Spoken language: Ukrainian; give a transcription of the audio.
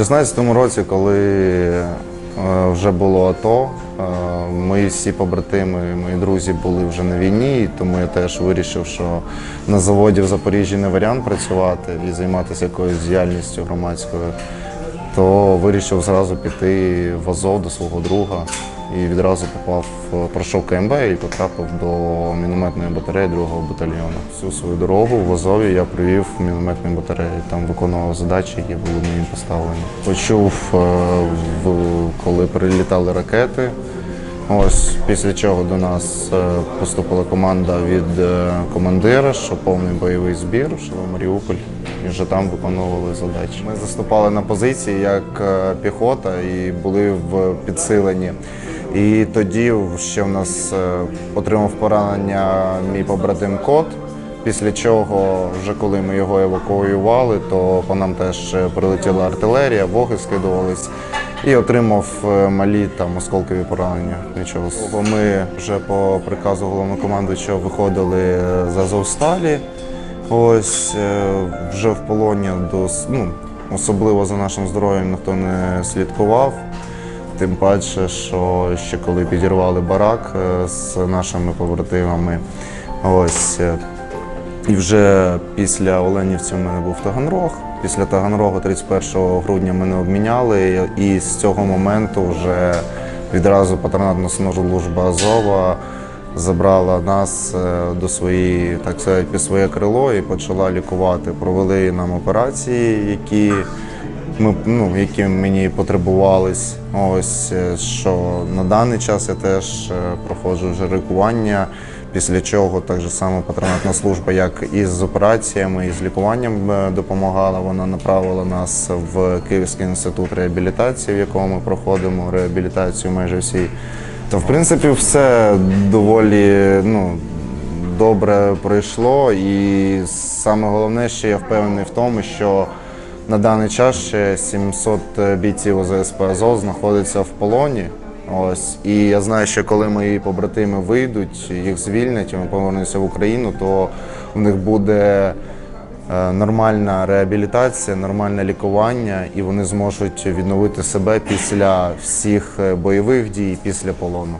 16-му році, коли е, вже було АТО, е, мої всі побратими, мої друзі були вже на війні, тому я теж вирішив, що на заводі в Запоріжжі не варіант працювати і займатися якоюсь діяльністю громадською, то вирішив зразу піти в Азов до свого друга і відразу попав, в- пройшов КМБ і потрапив до мінометної батареї 2-го батальйону. Всю свою дорогу в Азові я провів в мінометній батареї, там виконував задачі, які були мені поставлені. Почув, е, коли прилітали ракети. Ось після чого до нас е, поступила команда від е, командира, що повний бойовий збір, що Маріуполь, і вже там виконували задачі. Ми заступали на позиції як е, піхота і були в підсиленні. І тоді ще в нас е, отримав поранення мій побратим Кот. Після чого, вже коли ми його евакуювали, то по нам теж прилетіла артилерія, воги скидувались і отримав е, малі там осколкові поранення. Нічого. Ми вже по приказу головнокомандуючого виходили е, з Азовсталі. Ось вже в полоні до ну, особливо за нашим здоров'ям ніхто не слідкував. Тим паче, що ще коли підірвали барак е, з нашими побратимами, ось е, і вже після Оленівців в мене був Таганрог. Після Таганрогу 31 грудня мене обміняли, і з цього моменту вже відразу патронатна служба Азова забрала нас е, до своєї, так сказати, під своє крило і почала лікувати. Провели нам операції, які ми, ну, які мені потребувались. Ось е, що на даний час я теж е, проходжу вже лікування. Після чого так же само патронатна служба, як і з операціями, і з лікуванням е, допомагала. Вона направила нас в Київський інститут реабілітації, в якому ми проходимо реабілітацію майже всі. То в принципі все доволі ну, добре пройшло. І саме головне, що я впевнений в тому, що на даний час ще 700 бійців ОЗСП Азов знаходиться в полоні. Ось і я знаю, що коли мої побратими вийдуть, їх звільнять, і ми повернемося в Україну, то в них буде е, нормальна реабілітація, нормальне лікування, і вони зможуть відновити себе після всіх е, бойових дій, після полону.